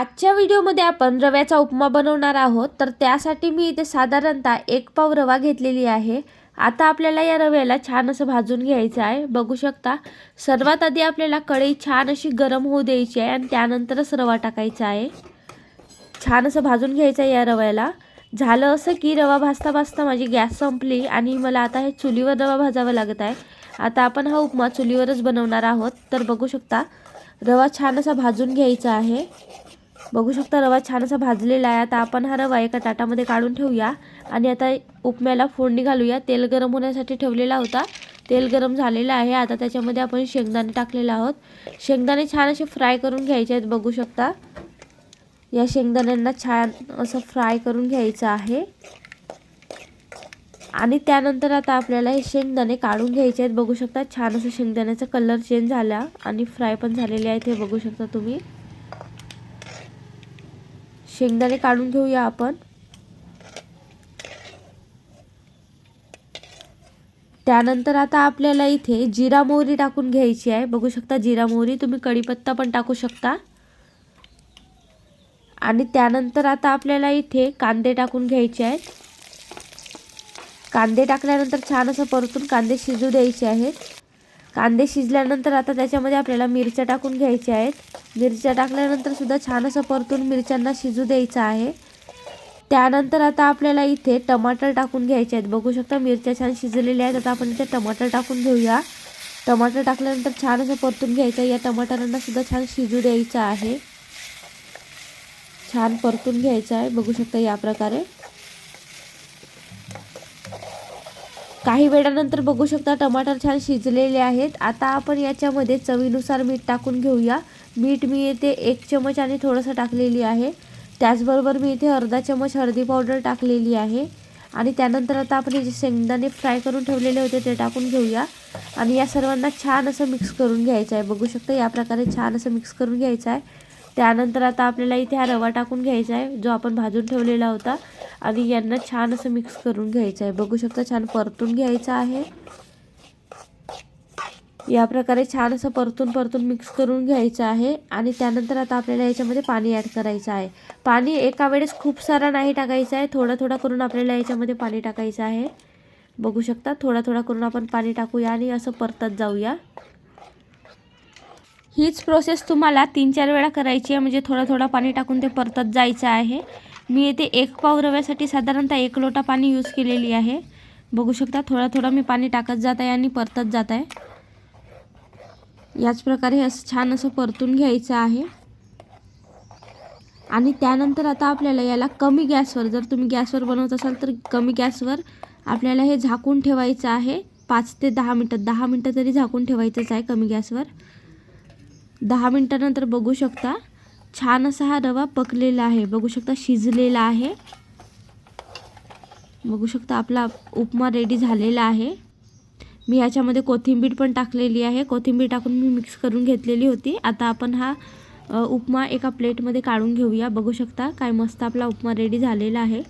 आजच्या व्हिडिओमध्ये आपण रव्याचा उपमा बनवणार आहोत. तर त्यासाठी मी इथे साधारणतः एक पाव रवा घेतलेली आहे. आता आपल्याला या रव्याला छान असं भाजून घ्यायचं आहे. बघू शकता सर्वात आधी आपल्याला कढई छान अशी गरम होऊ द्यायची आहे आणि त्यानंतरच रवा टाकायचा आहे. छान असं भाजून घ्यायचं आहे या रव्याला. झालं असं की रवा भाजता भाजता माझी गॅस संपली आणि मला आता हे चुलीवर रवा भाजावा लागत आहे. आता आपण हा उपमा चुलीवरच बनवणार आहोत. तर बघू शकता रवा छान असा भाजून घ्यायचा आहे. बघू शकता रवा छान असा भाजलेला आहे. आता आपण हा रवा एका ताटामध्ये काढून ठेवूया. आणि आता उपम्याला फोडणी घालूया. तेल गरम होण्यासाठी ठेवलेला होता. तेल गरम झालेलं आहे. आता त्याच्यामध्ये आपण शेंगदाणे टाकलेले आहोत. शेंगदाणे छान असे फ्राय करून घ्यायचे आहेत. बघू शकता. या शेंगदाण्यांना छान असं फ्राय करून घ्यायचं आहे. आणि त्यानंतर आता आपल्याला हे शेंगदाणे काढून घ्यायचे आहेत. बघू शकता. छान असं शेंगदाण्याचा कलर चेंज झाला. आणि फ्राय पण झालेले आहेत. हे बघू शकता तुम्ही. शेंगदाणे काढून घेऊया आपण. त्यानंतर आता आपल्याला इथे जिरा मोहरी टाकून घ्यायची आहे. बघू शकता जिरा मोहरी तुम्ही कढीपत्ता पण टाकू शकता. आणि त्यानंतर आता आपल्याला इथे कांदे टाकून घ्यायचे आहेत. कांदे टाकल्यानंतर छान असं परतून कांदे शिजू द्यायचे आहेत. कांदे शिजल्यानंतर आता त्याच्यामध्ये आपल्याला मिरच्या टाकून घ्यायच्या आहेत. मिरच्या टाकल्यानंतर सुद्धा छान असं परतून मिरच्यांना शिजू द्यायचं आहे. त्यानंतर आता आपल्याला इथे टमाटर टाकून घ्यायचे आहेत. बघू शकता मिरच्या छान शिजलेल्या आहेत. आता आपण इथे टमाटर टाकून घेऊया. टमाटर टाकल्यानंतर छान असं परतून घ्यायचं या टमाटरांना सुद्धा छान शिजू द्यायचं आहे. छान परतून घ्यायचं आहे. बघू शकता या प्रकारे. काही वेळानंतर बघू शकता टमाटर छान शिजलेले आहेत. आता आपण याच्यामध्ये चवीनुसार मीठ टाकून घेऊया. मीठ मी येथे एक चमच आणि थोडंसं टाकलेली आहे. त्याचबरोबर मी इथे अर्धा चमच हळदी पावडर टाकलेली आहे. आणि त्यानंतर आता आपण हे जे शेंगदाणे फ्राय करून ठेवलेले होते ते टाकून घेऊया. आणि या सर्वांना छान असं मिक्स करून घ्यायचं आहे. बघू शकता या प्रकारे छान असं मिक्स करून घ्यायचं आहे. त्यानंतर आता आपल्याला इथे हा रवा टाकून घ्यायचा आहे जो आपण भाजून ठेवलेला होता. आणि यांना छान असं मिक्स करून घ्यायचं आहे. बघू शकता छान परतून घ्यायचं आहे. या प्रकारे छान असं परतून परतून मिक्स करून घ्यायचं आहे. आणि त्यानंतर आता आपल्याला याच्यामध्ये पाणी ॲड करायचं आहे. पाणी एका वेळेस खूप सारा नाही टाकायचं आहे. थोडं थोडं करून आपल्याला याच्यामध्ये पाणी टाकायचं आहे. बघू शकता थोडा थोडा करून आपण पाणी टाकूया आणि असं परतत जाऊया. हीच प्रोसेस तुम्हाला तीन चार वेळा करायची आहे. म्हणजे थोडं थोडं पाणी टाकून ते परतत जायचं आहे. मी येथे एक पाव रव्यासाठी साधारणतः एक लोटा पाणी यूज केलेली आहे. बघू शकता थोडा थोडा मी पाणी टाकत जात आहे आणि परतत जात आहे. याच प्रकारे असं छान असं परतून घ्यायचं आहे. आणि त्यानंतर आता आपल्याला याला कमी गॅसवर जर तुम्ही गॅसवर बनवत असाल तर कमी गॅसवर आपल्याला हे झाकून ठेवायचं आहे. पाच ते दहा मिनटं दहा मिनटं तरी झाकून ठेवायचंच आहे कमी गॅसवर. दहा मिनटानंतर बघू शकता. छान असा हा रवा पकलेला आहे. बघू शकता शिजलेला आहे. बघू शकता आपला उपमा रेडी झालेला आहे. मी याच्यामध्ये कोथिंबीर पण टाकलेली आहे. कोथिंबीर टाकून मी मिक्स करून घेतलेली होती. आता आपण हा उपमा एका प्लेटमध्ये काढून घेऊया. बघू शकता काय मस्त आपला उपमा रेडी झालेला आहे.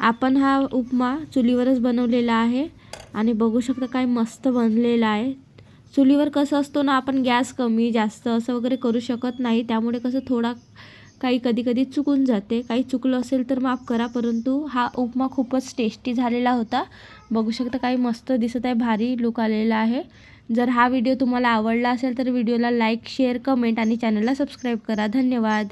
आपण हा उपमा चुलीवरच बनवलेला आहे. आणि बघू शकता काय मस्त बनलेला आहे. चुलीवर कसं असतो ना आपण गॅस कमी जास्त असं वगैरे करू शकत नाही. त्यामुळे कसं थोडा काही कधी कधी चुकून जाते. काही चुकलं असेल तर माफ करा परंतु हा उपमा खूपच टेस्टी झालेला होता. बघू शकता काही मस्त दिसत आहे भारी लुक आलेला आहे. जर हा व्हिडिओ तुम्हाला आवडला असेल तर व्हिडिओला लाईक शेअर कमेंट आणि चॅनलला सबस्क्राईब करा. धन्यवाद.